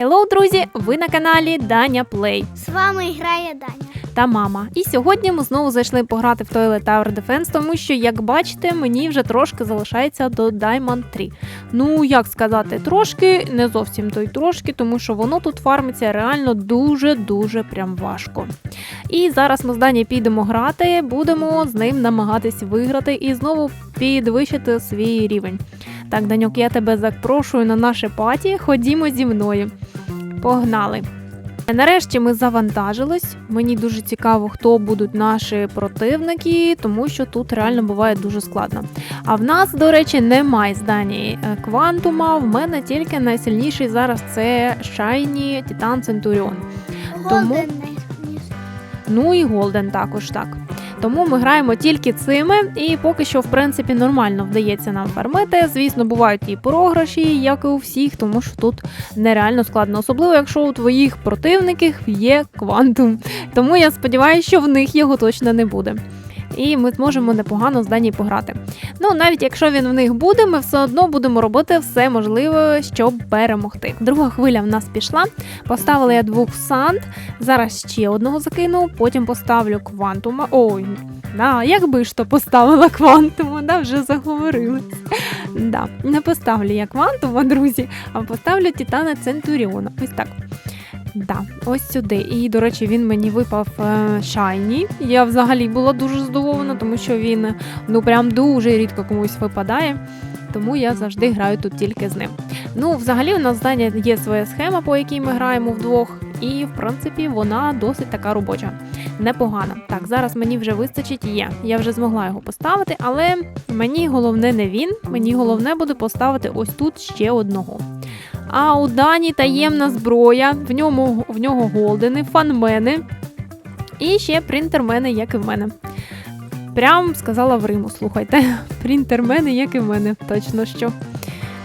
Hello, друзі! Ви на каналі Даня Плей З вами грає Даня. та мама. І сьогодні ми знову зайшли пограти в Toilet Tower Defense, тому що, як бачите, мені вже трошки залишається до Diamond 3. Ну, як сказати, трошки, не зовсім то й трошки, тому що воно тут фармиться реально дуже-дуже прям важко. І зараз ми з Дані підемо грати, будемо з ним намагатись виграти і знову підвищити свій рівень. Так, Даньок, я тебе запрошую на наше паті. Ходімо зі мною. Погнали! Нарешті ми завантажились. Мені дуже цікаво, хто будуть наші противники, тому що тут реально буває дуже складно. А в нас, до речі, немає здані е, квантума. В мене тільки найсильніший зараз це Shiny Titan Centurion. Тому- Ну і Голден також так. Тому ми граємо тільки цими, і поки що, в принципі, нормально вдається нам фармити. Звісно, бувають і програші, як і у всіх, тому що тут нереально складно, особливо якщо у твоїх противників є квантум. Тому я сподіваюся, що в них його точно не буде. І ми зможемо непогано з Дані пограти. Ну, навіть якщо він в них буде, ми все одно будемо робити все можливе, щоб перемогти. Друга хвиля в нас пішла. Поставили я двох санд, Зараз ще одного закину, потім поставлю квантума. Ой, да, якби ж то поставила квантума, да, вже заговорили. Да, не поставлю я квантума, друзі, а поставлю Титана Центуріона. Ось так. Да, ось сюди. І, до речі, він мені випав е, шайні. Я взагалі була дуже здивована, тому що він ну прям дуже рідко комусь випадає. Тому я завжди граю тут тільки з ним. Ну, взагалі, у нас здання є своя схема, по якій ми граємо вдвох, і в принципі вона досить така робоча. Непогана. Так, зараз мені вже вистачить є. Я вже змогла його поставити, але мені головне не він. Мені головне буде поставити ось тут ще одного. А у Дані таємна зброя, в ньому в нього голдени, фанмени і ще принтермени, як і в мене. Прям сказала в Риму, слухайте. Принтермени, як і в мене, точно що.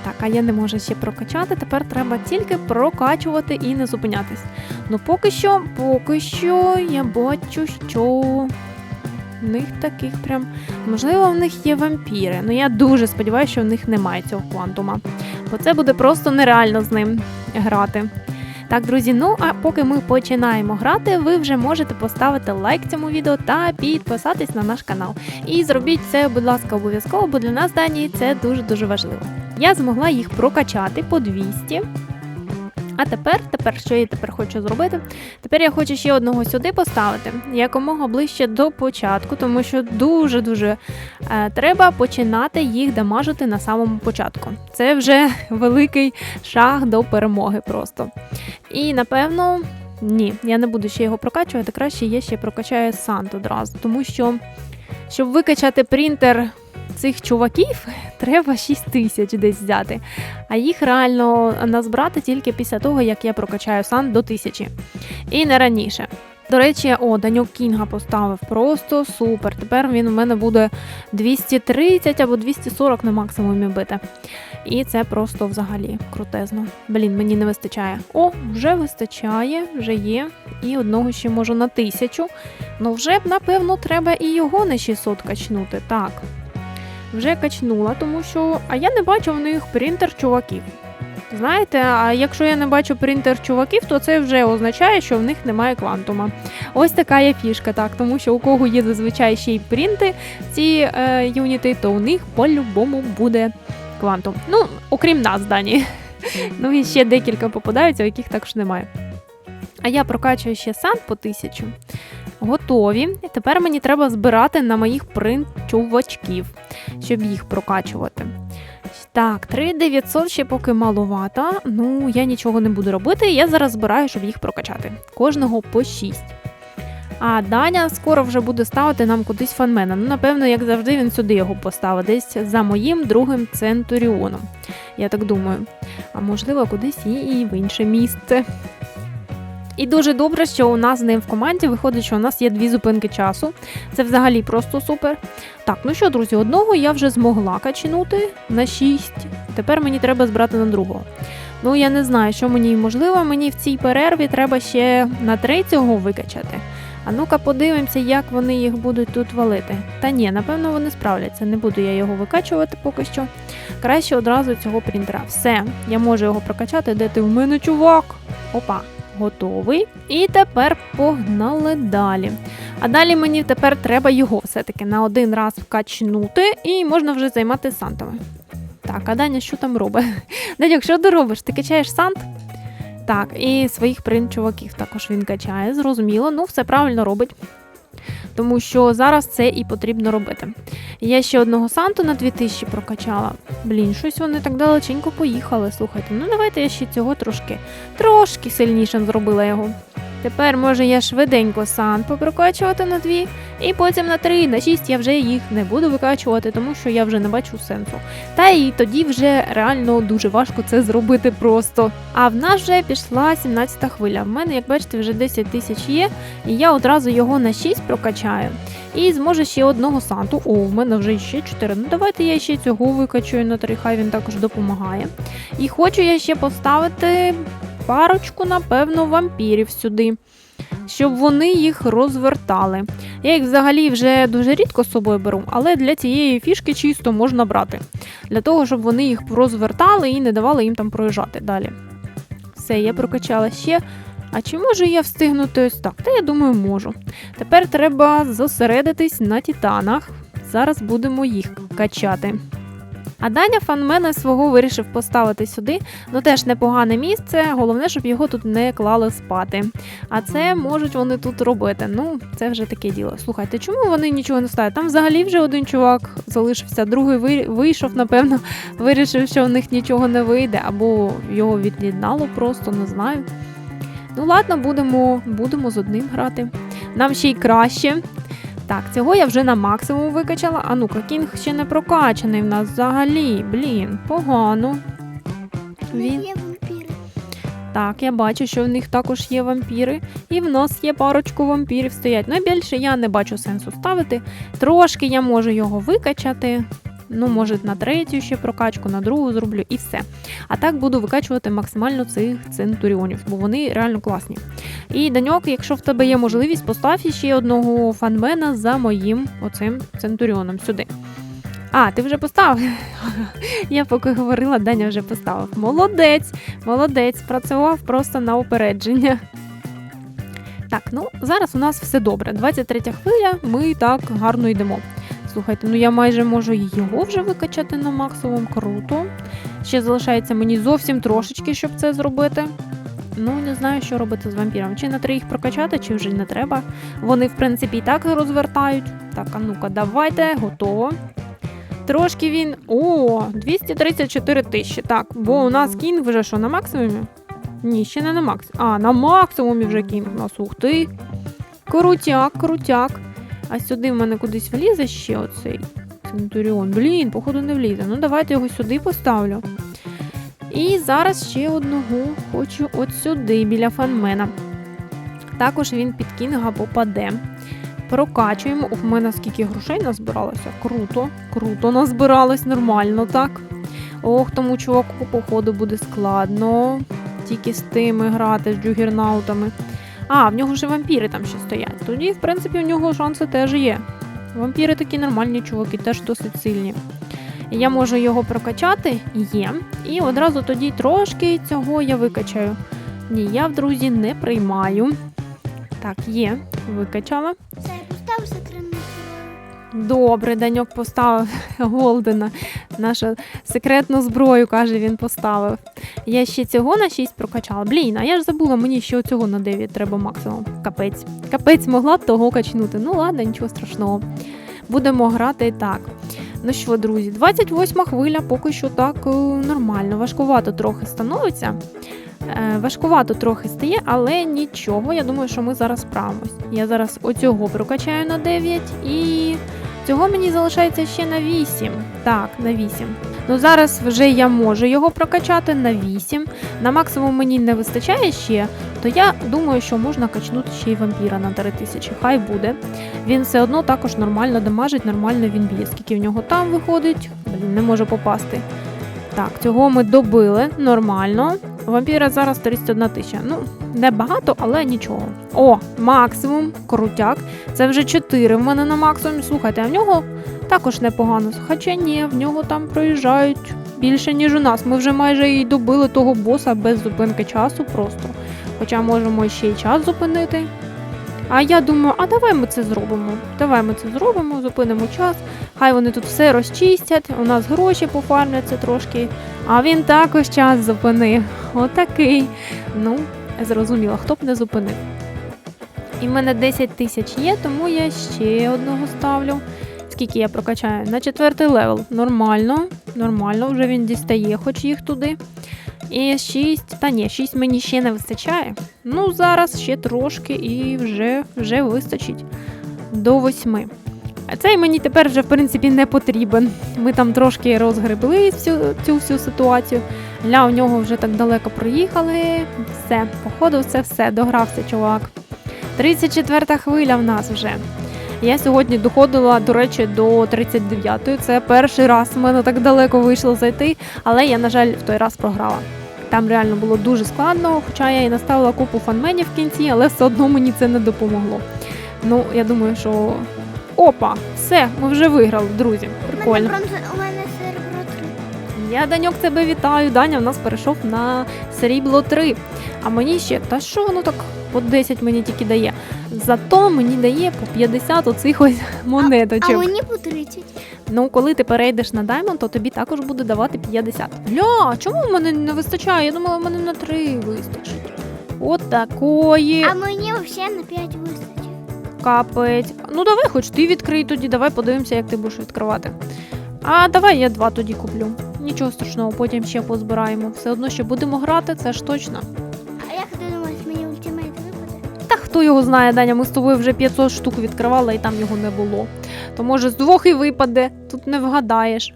Так, а я не можу ще прокачати. Тепер треба тільки прокачувати і не зупинятись. Ну, поки що, поки що я бачу, що в них таких прям. Можливо, в них є вампіри. Ну я дуже сподіваюся, що в них немає цього квантума. Бо це буде просто нереально з ним грати. Так, друзі, ну а поки ми починаємо грати, ви вже можете поставити лайк цьому відео та підписатись на наш канал. І зробіть це, будь ласка, обов'язково, бо для нас Данії це дуже-дуже важливо. Я змогла їх прокачати по 200. А тепер, тепер, що я тепер хочу зробити? Тепер я хочу ще одного сюди поставити, якомога ближче до початку, тому що дуже-дуже е, треба починати їх дамажити на самому початку. Це вже великий шаг до перемоги просто. І напевно, ні, я не буду ще його прокачувати. Краще я ще прокачаю сант одразу, тому що щоб викачати принтер цих чуваків, треба 6 тисяч десь взяти. А їх реально назбрати тільки після того, як я прокачаю сан до тисячі. І не раніше. До речі, о, Даньок Кінга поставив просто супер. Тепер він у мене буде 230 або 240 на максимумі бити. І це просто взагалі крутезно. Блін, мені не вистачає. О, вже вистачає, вже є. І одного ще можу на тисячу. Ну вже б, напевно, треба і його на 600 качнути. Так. Вже качнула, тому що. А я не бачу в них принтер чуваків. Знаєте, а якщо я не бачу принтер чуваків, то це вже означає, що в них немає квантума. Ось така є фішка, так, тому що у кого є зазвичай ще й принти ці е, юніти, то у них по-любому буде квантум. Ну, окрім нас, Дані. Ну і ще декілька попадаються, у яких також немає. А я прокачую ще сам по тисячу. Готові. І тепер мені треба збирати на моїх принт-чувачків, щоб їх прокачувати. Так, 3900 ще поки маловато. Ну, я нічого не буду робити. Я зараз збираю, щоб їх прокачати. Кожного по 6. А Даня скоро вже буде ставити нам кудись фанмена. Ну, напевно, як завжди, він сюди його поставить, десь за моїм другим центуріоном. Я так думаю. А можливо, кудись і в інше місце. І дуже добре, що у нас з ним в команді виходить, що у нас є дві зупинки часу. Це взагалі просто супер. Так, ну що, друзі, одного я вже змогла качнути на 6. Тепер мені треба збирати на другого. Ну, я не знаю, що мені можливо, мені в цій перерві треба ще на третього викачати. А ну-ка подивимося, як вони їх будуть тут валити. Та ні, напевно, вони справляться. Не буду я його викачувати поки що. Краще одразу цього принтера. Все, я можу його прокачати. Де ти в мене, чувак? Опа, готовий. І тепер погнали далі. А далі мені тепер треба його все-таки на один раз вкачнути, і можна вже займати сантами. Так, а Даня що там робить? Даня, що ти робиш? Ти качаєш сант? Так, і своїх принт-чуваків також він качає, зрозуміло, ну все правильно робить. Тому що зараз це і потрібно робити. Я ще одного санту на 2000 прокачала. Блін, щось вони так далеченько поїхали. Слухайте, ну давайте я ще цього трошки, трошки сильнішим зробила його. Тепер може я швиденько сант попрокачувати на дві, і потім на три, на шість я вже їх не буду викачувати, тому що я вже не бачу сенсу. Та і тоді вже реально дуже важко це зробити просто. А в нас вже пішла 17 хвиля. В мене, як бачите, вже 10 тисяч є, і я одразу його на 6 прокачаю. І зможе ще одного санту. О, в мене вже ще 4. Ну давайте я ще цього викачую на 3, хай він також допомагає. І хочу я ще поставити парочку, напевно, вампірів сюди. Щоб вони їх розвертали. Я їх взагалі вже дуже рідко з собою беру, але для цієї фішки чисто можна брати. Для того, щоб вони їх розвертали і не давали їм там проїжджати далі. Все, я прокачала ще. А чи можу я встигнути ось так? Та я думаю, можу. Тепер треба зосередитись на титанах. Зараз будемо їх качати. А Даня фанмена свого вирішив поставити сюди. Ну теж непогане місце. Головне, щоб його тут не клали спати. А це можуть вони тут робити. Ну, це вже таке діло. Слухайте, чому вони нічого не ставлять? Там взагалі вже один чувак залишився, другий вийшов, напевно, вирішив, що в них нічого не вийде, або його від'єднало просто, не знаю. Ну, ладно, будемо, будемо з одним грати. Нам ще й краще. Так, цього я вже на максимум викачала. А ну-ка, кінг ще не прокачаний в нас взагалі. Блін, погано. Він так, я бачу, що в них також є вампіри, і в нас є парочку вампірів стоять. Ну, більше я не бачу сенсу ставити. Трошки я можу його викачати. Ну, може, на третю ще прокачку, на другу зроблю і все. А так буду викачувати максимально цих центуріонів, бо вони реально класні. І Даньок, якщо в тебе є можливість, постав ще одного фанмена за моїм оцим центуріоном сюди. А, ти вже поставив? Я поки говорила, Даня вже поставив. Молодець, молодець, працював просто на упередження. Так, ну зараз у нас все добре. 23 хвиля, ми так гарно йдемо. Слухайте, ну я майже можу його вже викачати на максимум. Круто. Ще залишається мені зовсім трошечки, щоб це зробити. Ну, не знаю, що робити з вампіром. Чи на три їх прокачати, чи вже не треба. Вони, в принципі, і так розвертають. Так, а ну-ка, давайте, готово. Трошки він. О, 234 тисячі. Так, бо у нас кінг вже що, на максимумі? Ні, ще не на максимумі. А, на максимумі вже кінг нас. Ух. Крутяк, крутяк. А сюди в мене кудись влізе ще оцей Центуріон. Блін, походу не влізе. Ну, давайте його сюди поставлю. І зараз ще одного хочу от сюди, біля фанмена. Також він під кінга попаде. Прокачуємо. У мене скільки грошей назбиралося. Круто, круто назбиралось, нормально так. Ох, тому чуваку, походу, буде складно. Тільки з тими грати, з джугернаутами. А, в нього ж вампіри там ще стоять. Тоді, в принципі, у нього шанси теж є. Вампіри такі нормальні чуваки, теж досить сильні. Я можу його прокачати, є. І одразу тоді трошки цього я викачаю. Ні, я в друзі не приймаю. Так, є, викачала. Це я поставив секретну зброю. Добре, Даньок поставив Голдена. Нашу секретну зброю, каже, він поставив. Я ще цього на 6 прокачала. Блін, а я ж забула, мені ще цього на 9 треба максимум. Капець. Капець могла б того качнути. Ну ладно, нічого страшного. Будемо грати і так. Ну що, друзі, 28 хвиля поки що так е, нормально. Важкувато трохи становиться. Е, Важкувато трохи стає, але нічого. Я думаю, що ми зараз справимось. Я зараз оцього прокачаю на 9 і цього мені залишається ще на 8. Так, на 8. Ну зараз вже я можу його прокачати на 8. На максимум мені не вистачає ще, то я думаю, що можна качнути ще й вампіра на 3000. Хай буде. Він все одно також нормально дамажить, нормально він б'є. Скільки в нього там виходить, блін, не може попасти. Так, цього ми добили нормально. Вампіра зараз 31 тисяча. Ну, не багато, але нічого. О, максимум, крутяк. Це вже 4 в мене на максимум. Слухайте, а в нього також непогано. Хоча ні, в нього там проїжджають більше, ніж у нас. Ми вже майже і добили того боса без зупинки часу просто. Хоча можемо ще й час зупинити. А я думаю, а давай ми це зробимо. Давай ми це зробимо, зупинимо час. Хай вони тут все розчистять, у нас гроші пофармляться трошки. А він також час зупинив. Отакий. Ну, зрозуміло, хто б не зупинив. І в мене 10 тисяч є, тому я ще одного ставлю. Скільки я прокачаю? На четвертий левел. Нормально, нормально, вже він дістає, хоч їх туди. І 6, та ні, 6 мені ще не вистачає. Ну, зараз ще трошки і вже, вже вистачить до 8. А цей мені тепер вже в принципі не потрібен. Ми там трошки розгребли цю, цю всю ситуацію. Ля у нього вже так далеко проїхали. Все, походу, це все, догрався чувак. 34 хвиля в нас вже. Я сьогодні доходила, до речі, до 39-ї. Це перший раз в мене так далеко вийшло зайти, але я, на жаль, в той раз програла. Там реально було дуже складно, хоча я і наставила купу фанменів в кінці, але все одно мені це не допомогло. Ну, я думаю, що. Опа, все, ми вже виграли, друзі. Прикольно. у мене серебро 3. Я Даньок тебе вітаю. Даня в нас перейшов на срібло 3. А мені ще, та що воно так по 10 мені тільки дає. Зато мені дає по 50 оцих ось монеточок. А мені по 30. Ну, коли ти перейдеш на Diamond, то тобі також буде давати 50. Ля, чому в мене не вистачає? Я думала, в мене на 3 вистачить. От такої А мені взагалі на 5 вистачить. капець. Ну давай, хоч ти відкрий тоді, давай подивимося, як ти будеш відкривати. А давай я два тоді куплю. Нічого страшного, потім ще позбираємо. Все одно ще будемо грати, це ж точно. Хто його знає, Даня, ми з тобою вже 500 штук відкривали і там його не було. То може з двох і випаде, тут не вгадаєш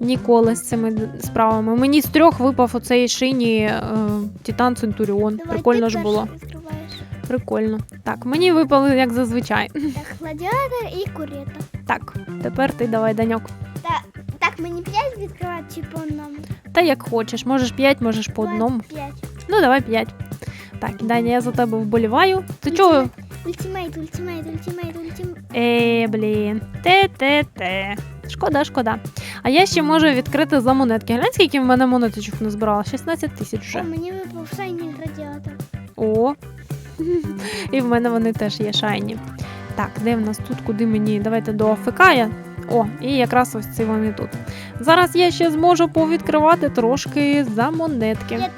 ніколи з цими справами. Мені з трьох випав оцей шині е, Титан Центуріон. Давай Прикольно ти ж було. відкриваєш. Прикольно. Так, мені випали як зазвичай. Так, гладіатор і курета. Так, тепер ти давай, Даньок. Так, мені 5 відкривати чи по одному? Та як хочеш, можеш 5, можеш по одному. 5. Ну, давай 5. Так, Даня, я за тебе вболіваю. Ти чого? Ультимейт, ультимейт, ультимейт, ультимейт. Е, блін. Те-те-те. Шкода, шкода. А я ще можу відкрити за монетки. Глянь, скільки в мене монеточок назбирала? 16 тисяч О, вже. мені випав шайний гладіатор. О. І в мене вони теж є шайні. Так, де в нас тут, куди мені? Давайте до АФК я. О, і якраз ось ці вони тут. Зараз я ще зможу повідкривати трошки за монетки. Я-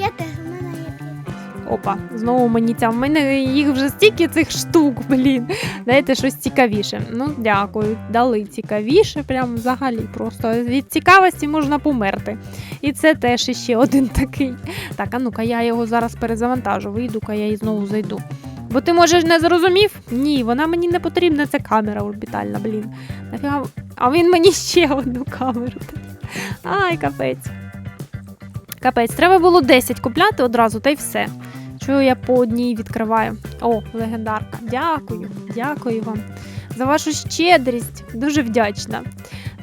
Я теж, у мене є 5. Опа, знову мені ця. В мене їх вже стільки цих штук, блін. Дайте щось цікавіше. Ну, дякую. Дали цікавіше, прям взагалі. Просто від цікавості можна померти. І це теж іще один такий. Так, а ну-ка, я його зараз перезавантажу. Вийду-ка я і знову зайду. Бо ти можеш не зрозумів? Ні, вона мені не потрібна, це камера орбітальна, блін. Нафіга. А він мені ще одну камеру. Ай, капець. Капець, треба було 10 купляти одразу, та й все. Чого я по одній відкриваю? О, легендарка. Дякую, дякую вам за вашу щедрість. Дуже вдячна.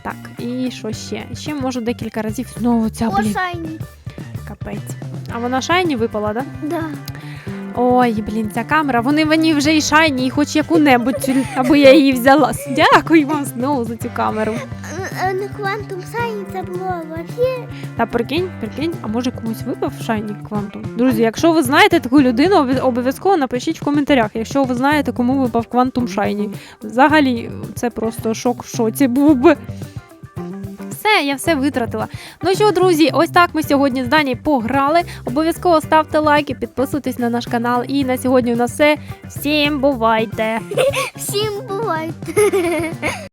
Так, і що ще? Ще можу декілька разів знову ця, О, блін, шайний. капець. А вона шайні випала, да? Да. Ой, блін, ця камера, вони мені вже і шайні, і хоч яку-небудь, аби я її взяла. Дякую вам знову за цю камеру. Е, Не квантум шайні, це було вообще. Та прикинь, прикинь, а може комусь випав шайнік квантум? Друзі, якщо ви знаєте таку людину, обов'язково напишіть в коментарях, якщо ви знаєте, кому випав квантум шайні. Взагалі, це просто шок в шоці був би. Я все витратила. Ну що, друзі, ось так ми сьогодні з Дані пограли. Обов'язково ставте лайки, підписуйтесь на наш канал. І на сьогодні у нас все. Всім бувайте! Всім бувайте.